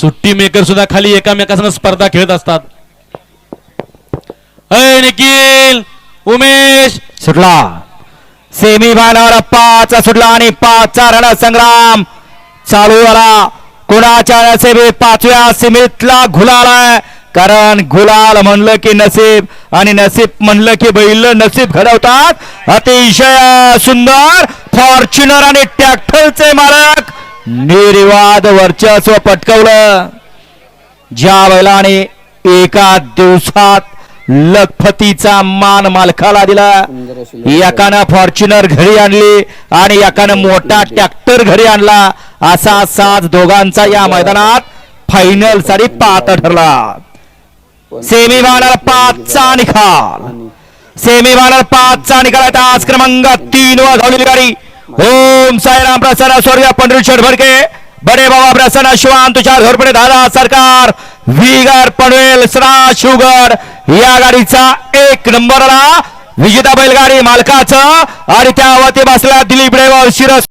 सुट्टी मेकर सुद्धा खाली एकामेकासंग स्पर्धा खेळत असतात. अय निखिल उमेश. सुटला. सेमी फायनल पाच सुटला आणि पाचचा रण संग्राम. चालू झाला कुणाच्या नसेबी पाचव्या सीमेतला गुलाल आहे? कारण गुलाल म्हणलं की नसीब आणि नसीब म्हणलं की बैल नसीब घडवतात. अतिशय सुंदर फॉर्च्युनर आणि ट्रॅक्टरचे मालक. निर्वाद वर्चस्व पटकवलं. ज्या बैलाने एका दिवसात लखपतीचा मान मालकाला दिला. एकानं फॉर्च्युनर घरी आणली आणि एकानं मोठा ट्रॅक्टर घरी आणला. असा साज दोघांचा या मैदानात फायनलसाठी पात्र ठरला. सेमी फायनल पाचचा निकाल. सेमी फायनल पाचचा निकाल. आता आज क्रमांक तीन वर धावलेली गाडी. ओम साईराम प्रसन्न स्वर्गीय पंढरी शेठभरके बडे बाबा प्रसन्न शिवान तुषार घोरपडे दादा सरकार विगर पनवेल सरा शुगर या गाडीचा एक नंबरला विजेता बैलगाडी मालकाचं आणि त्यावरती बसला दिलीप रेवळ शिरस